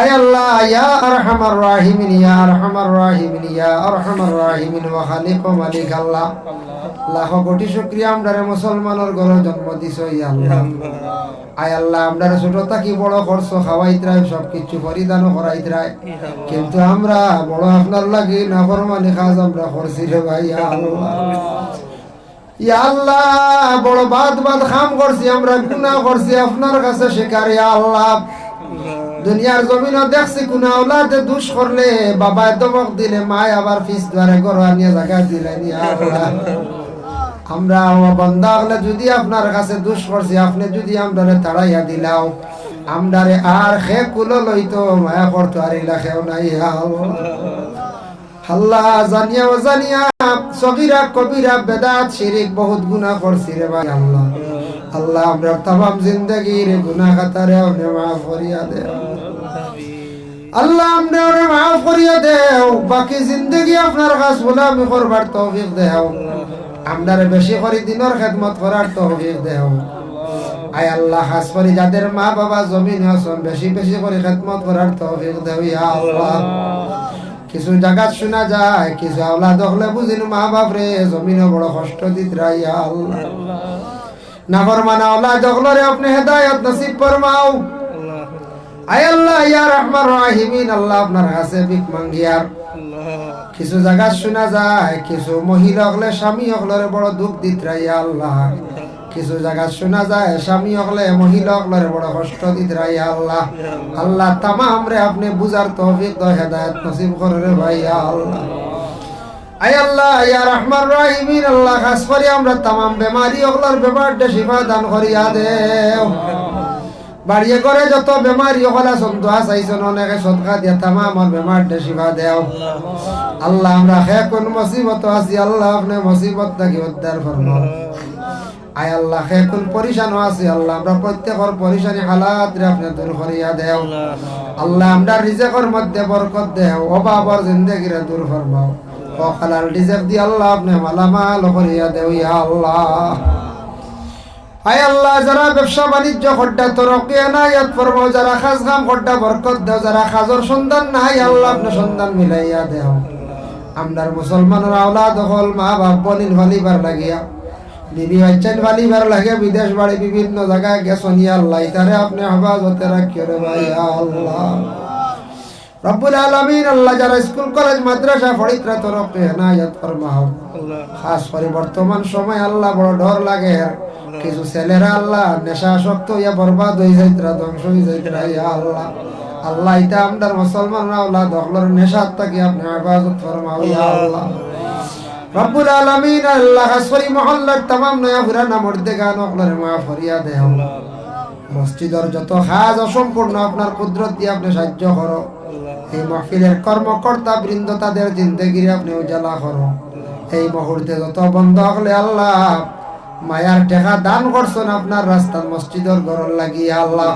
আয় আল্লাহ, ইয়া কোটি মুসলমানের ঘরে জন্ম আয় আল্লাহ, আমরারে ছোট বড় সব কিছু পরিধান কিন্তু আমরা বড় আপনার লাগি, নাফরমানি কাজ আমরা করছি রে ভাই আল্লাহ। আল্লাহ, বড় বাদ বাদ খাম করছি, আমরা গুনাহ করছি, আপনার কাছে শিকার, ইয়া আল্লাহ। দুনিয়ার জমিনও দেখছি, কোন ওলাদে দুষ করলে বাবা দমক দিলে, মায় আবার ফিস দ্বারে গরোয়া নিয়ে জায়গা দিলে আমরা বন্ধা হলে যদি আপনার কাছে দুষ করছি, আপনি যদি আমরারে তাড়াইয়া দিলাও আমদারে আর হে কুলো লইতো, মায়া করতো, আর ইলাখেও নাই আল্লাহ জানিয়া জানিয়া, সগিরা কবিরা বেদাত শিরিক বহুত গুনাহ করছি রে ভাই আল্লাহ। আল্লাহ আমরা তাম জিন্দগির গুনাহ কাতারে আপনি মাফ ফরিয়া দেয় আল্লাহ আপনি ওরে মাফ করিয়া দেও, বাকি জিন্দেগি আপনার কাছ গোলামি করবার তৌফিক দেও। আমরারে বেশি করে দিনের খেদমত করার তৌফিক দেও। আয় আল্লাহ, খাস করে যাদের মা বাবা জমিন আছেন, বেশি বেশি করে খেদমত করার তৌফিক দেও ইয়া আল্লাহ। কিছু জায়গা শোনা যায়, কিছু আওলাদ দখলে বুঝিন মা বাপ রে, জমিনে বড় কষ্ট দিত রাইয়া আল্লাহ। নাফর মানা আওলাদ হলে আপনি হেদায়ত নসিব ফরমাও। আয় আল্লাহ, ইয়া রহমান কাছে জায়গা শোনা যায়, কিছু মহিলা হলে স্বামী বড় দুঃখ আল্লাহ। কিছু জায়গা শোনা যায়, স্বামী হলে মহিলা হলে বড় কষ্ট আল্লাহ। আল্লাহ তামাম রে আপনি বুঝার দ হেদায়েত নসিব করে রে আল্লাহ। আয় আল্লাহ, ইয়া রহমান আল্লাহ, খাস করে আমরা তামাম বেমারি ওগুলোর ব্যাপারটা শিফা দান করিয়া দেও। বাড়িয়ে করে যত বেমারি ওগুলা সন্ত আসাইছেন অনেকে সদকা দিয়া তামাম আমার বেমারটা শিফা দেও। আল্লাহ আমরা খে কোন মুসিবত আছি, আল্লাহ আপনি মুসিবত থাকি উদ্ধার ফরমাও। আয় আল্লাহ খে কোন পরিশান আছি, আল্লাহ আমরা প্রত্যেকর পরিশানি হালাত রে আপনি দূর করিয়া দেও। আল্লাহ আমরা রিজেকর মধ্যে বরকত দেও, অভাবর জিন্দেগি রে দূর ফরমাও। ও হালাল রিজেক দি আল্লাহ আপনি মালামাল করিয়া দেও ইয়া আল্লাহ। আয় আল্লাহ, যারা ব্যবসা বাণিজ্য খড্ডা তরকি আনায়াত ফরমাও যারা খাজ কাম খড্ডা বরকত দেও যারা খাজর সন্ধান নাই, আল্লাহ আপনি সন্ধান মিলাইয়া দেও। আমরার মুসলমানের আওলাদ হল মা বাপ বনিন ভালিবার লাগিয়া। বিবি বাচ্চান ভালিবার লাগে বিদেশ বাড়ি বিভিন্ন জায়গায় গেছন আল্লাহ ইতারে আপনি হেফাজতে রাখিও রে ভাই, আল্লাহ। রব্বুল আলমিন আল্লাহ যারা স্কুল, কলেজ, মাদ্রাসা পরিত্রাত রক্ষে ফরমা হোক খাস করে বর্তমান সময় আল্লাহ বড় ডর লাগে। কিছু ছেলেরা আল্লাহ নেশা শক্ত ইয়া বরবাদ হয়ে যাইতরা ধ্বংস হয়ে যাইতরা ইয়া আল্লাহ। আল্লাহ ইতা আমদার আল্লাহ দখলর নেশা আপনি হেফাজত ইয়া আল্লাহ। রব্বুল আলমিন আল্লাহ খাস করে মহল্লার তামাম নয়া ঘুরানা মরতে গান অকলরে মা ফরিয়া দেহ মসজিদর যত খাজ অসম্পূর্ণ, আপনার কুদরত দিয়ে আপনি সাহায্য করো। এই মাহফিলের কর্মকর্তা বৃন্দ তাদের জিন্দগির আপনি উজালা করো। এই মুহূর্তে যত বন্ধ হলে আল্লাহ মায়ার টেকা দান করছেন আপনার রাস্তার মসজিদের ঘর লাগিয়ে আল্লাহ।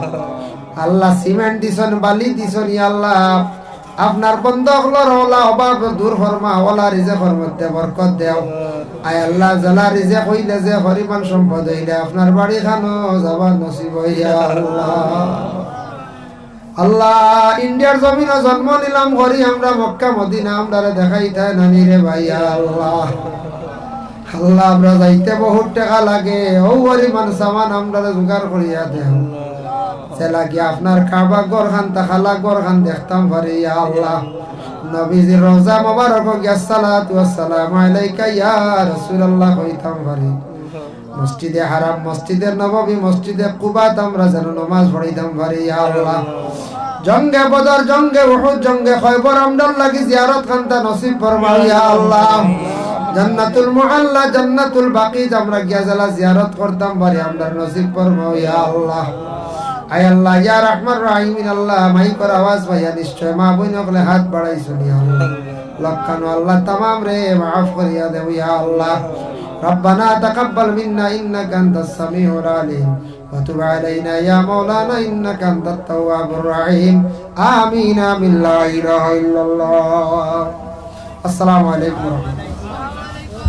আল্লাহ সিমেন্ট দিছেন, বালি দিছেন আল্লাহ। আপনার বন্ধ হলোর ওলা অভাব দূর ফরমা, ওলা রিজেকর মধ্যে বরকত দেও। আয় আল্লাহ জালা রিজে হইলে যে হরিমান সম্পদ হইলে আপনার বাড়ি খানো যাবা নসিব হইয়া আল্লাহ। আল্লাহ, ইন্ডিয়ার জমিনে জন্ম নিলাম করি আমরা মক্কা, মদিনা আমরা দেখাই তাই নানি রে ভাইয়া আল্লাহ। আল্লাহ, আমরা যাইতে বহুত টাকা লাগে। ও পরিমাণ সামান আমরা জোগাড় করিয়া দেও। সেলা কি আপনার কাবা গর খান তাখালা গর খান দেখতাম পারি আল্লাহ। নবীজির রোজা মোবারক গিয়া সালাতু ওয়াসসালামু আলাইকা, ইয়া রাসূলুল্লাহ, কইতাম পারি মসজিদে হারাম, মসজিদে নববী মসজিদে কুবাত আমরা যেন নামাজ পড়িতাম পারি আল্লাহ। জঙ্গে বদর, জঙ্গে উহুদ, জঙ্গে খয়বর আমদার লাগি জিয়ারত খানতা নসিব ফরমাও ইয়া আল্লাহ। জান্নাতুল মুআল্লা, জান্নাতুল বাকি আমরা গিয়া জালা জিয়ারত করতাম পারি আমদার নসিব ফরমাও ইয়া আল্লাহ। আয় আল্লাহ, ইয়া রহমান রাহিমিন আল্লাহ, মাই কর আওয়াজ ভাইয়া নিশ্চয় মা বইন হলে হাত বাড়াই শুনি আল্লাহ। লক্ষানো আল্লাহ তামাম রে, মাফ করিয়া দেব ইয়া আল্লাহ। ربنا تقبل منا إنك أنت السميع العليم وتب علينا يا مولانا إنك أنت التواب الرحيم. آمين. من لا إله إلا الله. السلام عليكم ورحمة الله.